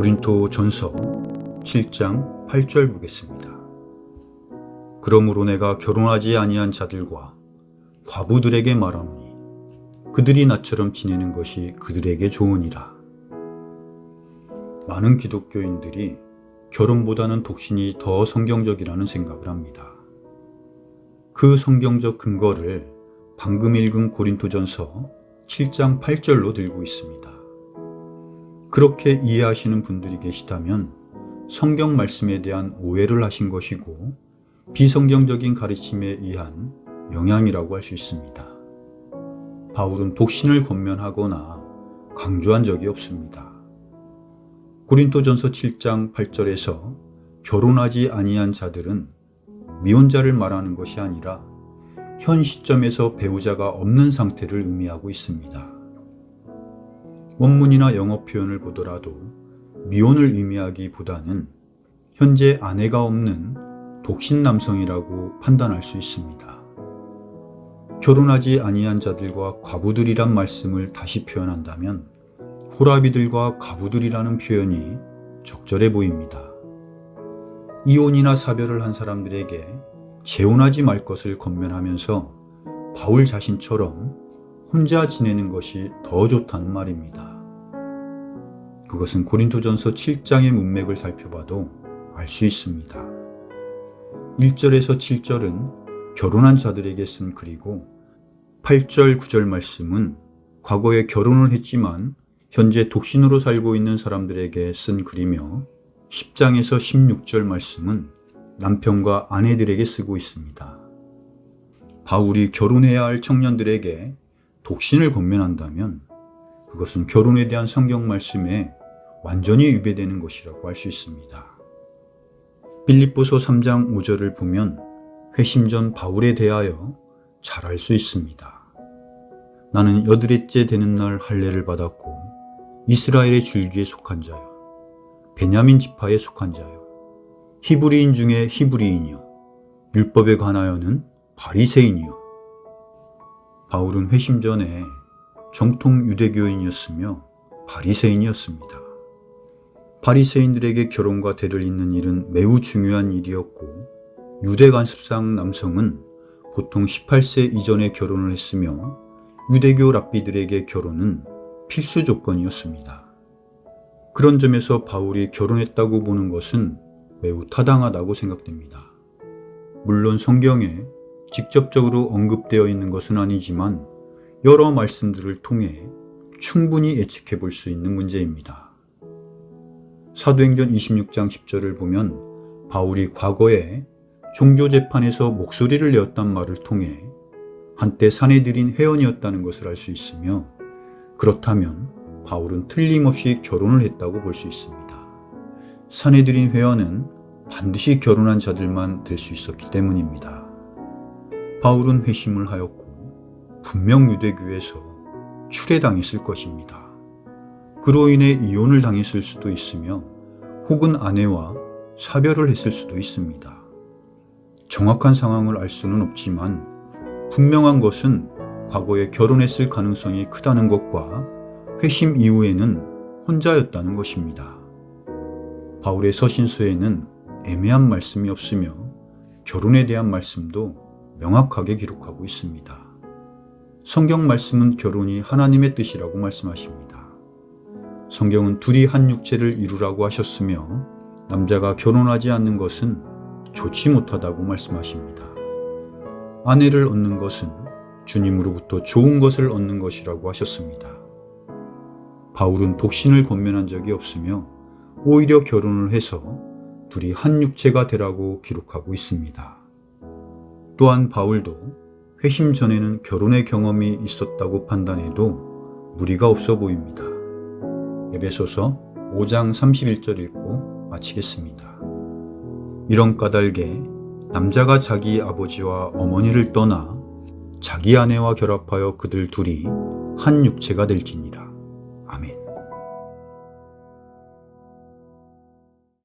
고린토 전서 7장 8절 보겠습니다. 그러므로 내가 결혼하지 아니한 자들과 과부들에게 말하노니 그들이 나처럼 지내는 것이 그들에게 좋으니라. 많은 기독교인들이 결혼보다는 독신이 더 성경적이라는 생각을 합니다. 그 성경적 근거를 방금 읽은 고린토전서 7장 8절로 들고 있습니다. 그렇게 이해하시는 분들이 계시다면 성경 말씀에 대한 오해를 하신 것이고 비성경적인 가르침에 의한 영향이라고 할 수 있습니다. 바울은 독신을 권면하거나 강조한 적이 없습니다. 고린토전서 7장 8절에서 결혼하지 아니한 자들은 미혼자를 말하는 것이 아니라 현 시점에서 배우자가 없는 상태를 의미하고 있습니다. 원문이나 영어 표현을 보더라도 미혼을 의미하기보다는 현재 아내가 없는 독신 남성이라고 판단할 수 있습니다. 결혼하지 아니한 자들과 과부들이란 말씀을 다시 표현한다면 호라비들과 과부들이라는 표현이 적절해 보입니다. 이혼이나 사별을 한 사람들에게 재혼하지 말 것을 권면하면서 바울 자신처럼 혼자 지내는 것이 더 좋다는 말입니다. 그것은 고린토전서 7장의 문맥을 살펴봐도 알 수 있습니다. 1절에서 7절은 결혼한 자들에게 쓴 글이고 8절, 9절 말씀은 과거에 결혼을 했지만 현재 독신으로 살고 있는 사람들에게 쓴 글이며 10장에서 16절 말씀은 남편과 아내들에게 쓰고 있습니다. 바울이 결혼해야 할 청년들에게 독신을 권면한다면 그것은 결혼에 대한 성경 말씀에 완전히 위배되는 것이라고 할 수 있습니다. 빌립보서 3장 5절을 보면 회심전 바울에 대하여 잘 알 수 있습니다. 나는 여드렛째 되는 날 할례를 받았고 이스라엘의 줄기에 속한 자요 베냐민 지파에 속한 자요 히브리인 중에 히브리인이요 율법에 관하여는 바리새인이요 바울은 회심 전에 정통 유대교인이었으며 바리새인이었습니다. 바리새인들에게 결혼과 대를 잇는 일은 매우 중요한 일이었고 유대 관습상 남성은 보통 18세 이전에 결혼을 했으며 유대교 랍비들에게 결혼은 필수 조건이었습니다. 그런 점에서 바울이 결혼했다고 보는 것은 매우 타당하다고 생각됩니다. 물론 성경에 직접적으로 언급되어 있는 것은 아니지만 여러 말씀들을 통해 충분히 예측해 볼 수 있는 문제입니다. 사도행전 26장 10절을 보면 바울이 과거에 종교재판에서 목소리를 내었단 말을 통해 한때 사내들인 회원이었다는 것을 알 수 있으며 그렇다면 바울은 틀림없이 결혼을 했다고 볼 수 있습니다. 사내들인 회원은 반드시 결혼한 자들만 될 수 있었기 때문입니다. 바울은 회심을 하였고 분명 유대교에서 출애당했을 것입니다. 그로 인해 이혼을 당했을 수도 있으며 혹은 아내와 사별을 했을 수도 있습니다. 정확한 상황을 알 수는 없지만 분명한 것은 과거에 결혼했을 가능성이 크다는 것과 회심 이후에는 혼자였다는 것입니다. 바울의 서신서에는 애매한 말씀이 없으며 결혼에 대한 말씀도 명확하게 기록하고 있습니다. 성경 말씀은 결혼이 하나님의 뜻이라고 말씀하십니다. 성경은 둘이 한 육체를 이루라고 하셨으며 남자가 결혼하지 않는 것은 좋지 못하다고 말씀하십니다. 아내를 얻는 것은 주님으로부터 좋은 것을 얻는 것이라고 하셨습니다. 바울은 독신을 권면한 적이 없으며 오히려 결혼을 해서 둘이 한 육체가 되라고 기록하고 있습니다. 또한 바울도 회심 전에는 결혼의 경험이 있었다고 판단해도 무리가 없어 보입니다. 에베소서 5장 31절 읽고 마치겠습니다. 이런 까닭에 남자가 자기 아버지와 어머니를 떠나 자기 아내와 결합하여 그들 둘이 한 육체가 될지니라. 아멘.